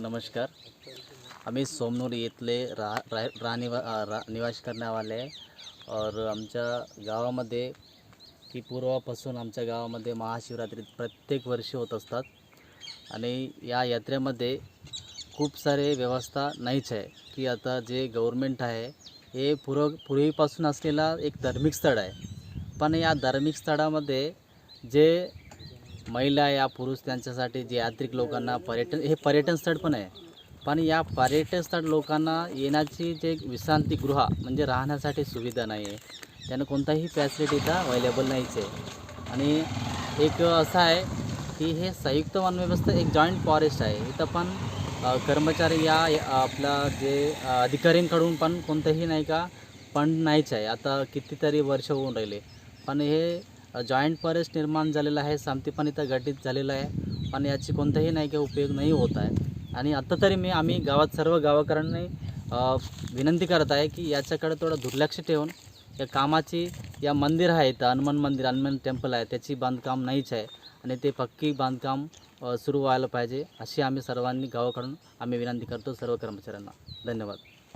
नमस्कार. आम्ही सोमनूर येथले रा रा राहनिवा रा निवास करण्यावाले आहे. और आमच्या गावामध्ये की पूर्वापासून आमच्या गावामध्ये महाशिवरात्री प्रत्येक वर्षी होत असतात. आणि या यात्रेमध्ये खूप सारे व्यवस्था नाहीच आहे. की आता जे गव्हर्मेंट आहे हे पूर्व पूर्वीपासून असलेला एक धार्मिक स्थळ आहे. पण या धार्मिक स्थळामध्ये जे महिला या पुरुष त्यांच्यासाठी जे यात्रिक लोकांना पर्यटन हे पर्यटन स्थळ पण आहे. पण या पर्यटन स्थळ लोकांना येण्याची जे विश्रांतीगृह म्हणजे राहण्यासाठी सुविधा नाही आहे त्यानं कोणताही फॅसिलिटी इथं अवेलेबल नाहीच. आहे आणि एक असं आहे की हे संयुक्त वनव्यवस्था एक जॉईंट फॉरेस्ट आहे. इथं पण कर्मचारी या आपला जे अधिकाऱ्यांकडून पण कोणतंही नाही का पण नाहीच आहे. आता कितीतरी वर्ष होऊन राहिले. पण हे जॉईंट फॉरेस्ट निर्माण झालेलं आहे सामती पण इथं गटीत झालेलं आहे. पण याची कोणताही नाही का उपयोग नाही होत आहे. आणि आत्ता तरी मी आम्ही गावात सर्व गावकऱ्यांनी विनंती करत आहे की याच्याकडे थोडं दुर्लक्ष ठेवून या कामाची या मंदिर आहे इथं हनुमान मंदिर हनुमान टेम्पल आहे त्याची बांधकाम नाहीच आहे. आणि ते पक्की बांधकाम सुरू व्हायला पाहिजे अशी आम्ही सर्वांनी गावाकडून आम्ही विनंती करतो सर्व कर्मचाऱ्यांना. धन्यवाद.